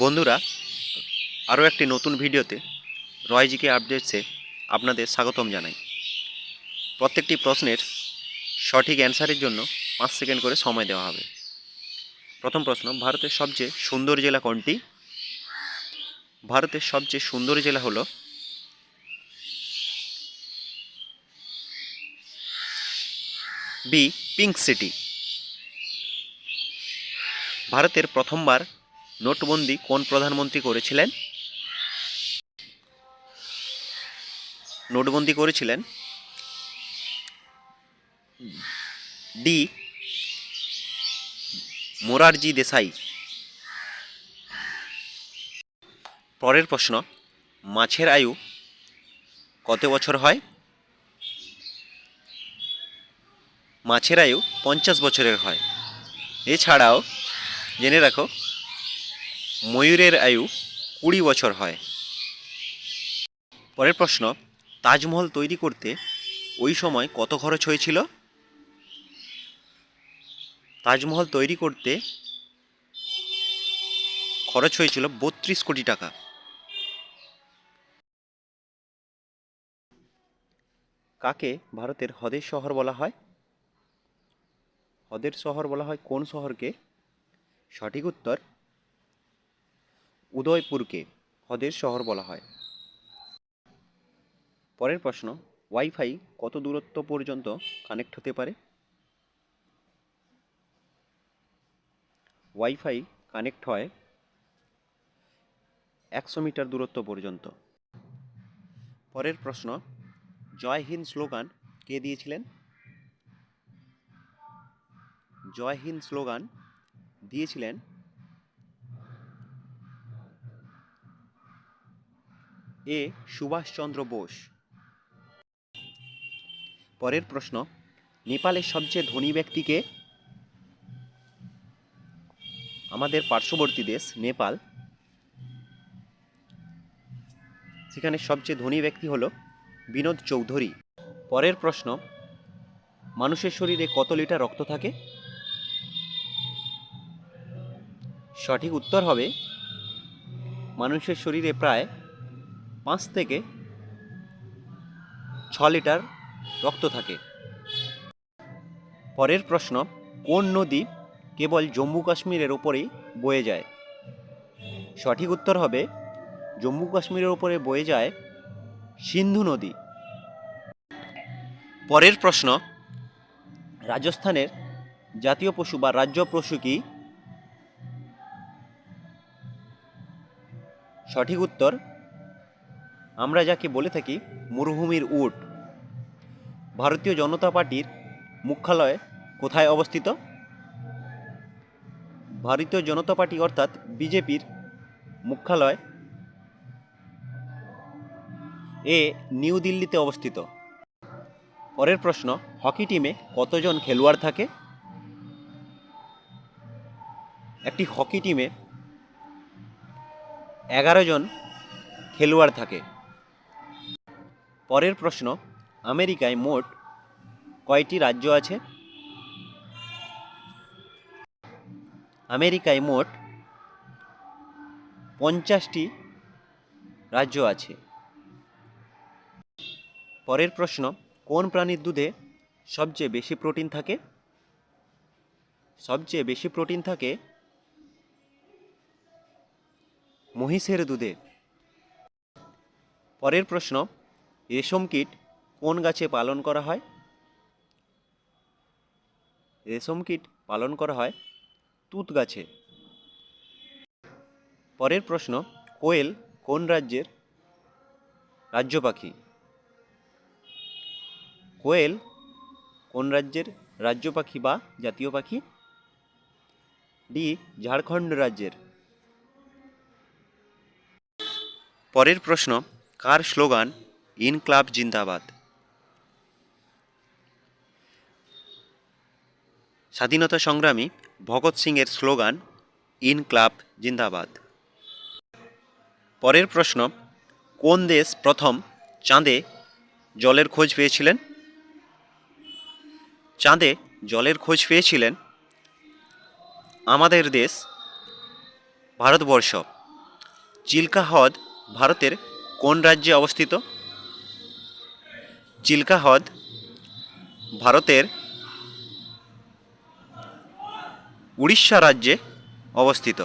বন্ধুরা, আরও একটি নতুন ভিডিওতে রয়জিকে আপডেটসে আপনাদের স্বাগতম জানাই। প্রত্যেকটি প্রশ্নের সঠিক অ্যান্সারের জন্য পাঁচ সেকেন্ড করে সময় দেওয়া হবে। প্রথম প্রশ্ন, ভারতের সবচেয়ে সুন্দর জেলা কোনটি? ভারতের সবচেয়ে সুন্দর জেলা হলো বি, পিঙ্ক সিটি। ভারতের প্রথমবার নোটবন্দি কোন প্রধানমন্ত্রী করেছিলেন? নোটবন্দি করেছিলেন? ডি মোরারজি দেশাই। পরের প্রশ্ন, মাছের আয়ু কত বছর হয়? মাছের আয়ু পঞ্চাশ বছরের হয়। এছাড়াও জেনে রাখো ময়ূরের আয়ু কুড়ি বছর হয়। পরের প্রশ্ন, তাজমহল তৈরি করতে ওই সময় কত খরচ হয়েছিল? তাজমহল তৈরি করতে খরচ হয়েছিল বত্রিশ কোটি টাকা। কাকে ভারতের হ্রদের শহর বলা হয়? হ্রদের শহর বলা হয় কোন শহরকে? সঠিক উত্তর উদয়পুরকে হ্রদের শহর বলা হয়। পরের প্রশ্ন, ওয়াইফাই কত দূরত্ব পর্যন্ত কানেক্ট হতে পারে? ওয়াইফাই কানেক্ট হয় একশো মিটার দূরত্ব পর্যন্ত। পরের প্রশ্ন, জয় হিন্দ স্লোগান কে দিয়েছিলেন? জয় হিন্দ স্লোগান দিয়েছিলেন এ সুভাষচন্দ্র বোস। পরের প্রশ্ন, নেপালের সবচেয়ে ধনী ব্যক্তিকে আমাদের পার্শ্ববর্তী দেশ, নেপাল। সেখানে সবচেয়ে ধনী ব্যক্তি হলো বিনোদ চৌধুরী। পরের প্রশ্ন, মানুষের শরীরে কত লিটার রক্ত থাকে? সঠিক উত্তর হবে, মানুষের শরীরে প্রায় পাঁচ থেকে ছ লিটার রক্ত থাকে। পরের প্রশ্ন, কোন নদী কেবল জম্মু কাশ্মীরের ওপরেই বয়ে যায়? সঠিক উত্তর হবে, জম্মু কাশ্মীরের ওপরে বয়ে যায় সিন্ধু নদী। পরের প্রশ্ন, রাজস্থানের জাতীয় পশু বা রাজ্য পশু কি? সঠিক উত্তর আমরা যাকে বলে থাকি মরুভূমির উট। ভারতীয় জনতা পার্টির মুখ্যালয় কোথায় অবস্থিত? ভারতীয় জনতা পার্টি অর্থাৎ বিজেপির মুখ্যালয় এ নিউ দিল্লিতে অবস্থিত। পরের প্রশ্ন, হকি টিমে কতজন খেলোয়াড় থাকে? একটি হকি টিমে এগারো জন খেলোয়াড় থাকে। পরের প্রশ্ন, আমেরিকায় মোট কয়টি রাজ্য আছে? আমেরিকায় মোট পঞ্চাশটি রাজ্য আছে। পরের প্রশ্ন, কোন প্রাণীর দুধে সবচেয়ে বেশি প্রোটিন থাকে? সবচেয়ে বেশি প্রোটিন থাকে মহিষের দুধে। পরের প্রশ্ন রেশম কীট কোন গাছে পালন করা হয়? রেশম কীট পালন করা হয় তুত গাছে। পরের প্রশ্ন, কোয়েল কোন রাজ্যের রাজ্য পাখি? কোয়েল কোন রাজ্যের রাজ্য পাখি বা জাতীয় পাখি? ডি, ঝাড়খণ্ড রাজ্যের। পরের প্রশ্ন, কার স্লোগান ইনক্লাব জিন্দাবাদ। স্বাধীনতা সংগ্রামী ভগৎ সিংয়ের স্লোগান ইনক্লাব জিন্দাবাদ। পরের প্রশ্ন, কোন দেশ প্রথম চাঁদে জলের খোঁজ পেয়েছিলেন? চাঁদে জলের খোঁজ পেয়েছিলেন আমাদের দেশ, ভারতবর্ষ। চিল্কা হ্রদ ভারতের কোন রাজ্যে অবস্থিত? চিল্কা হ্রদ ভারতের উড়িষ্যা রাজ্যে অবস্থিত।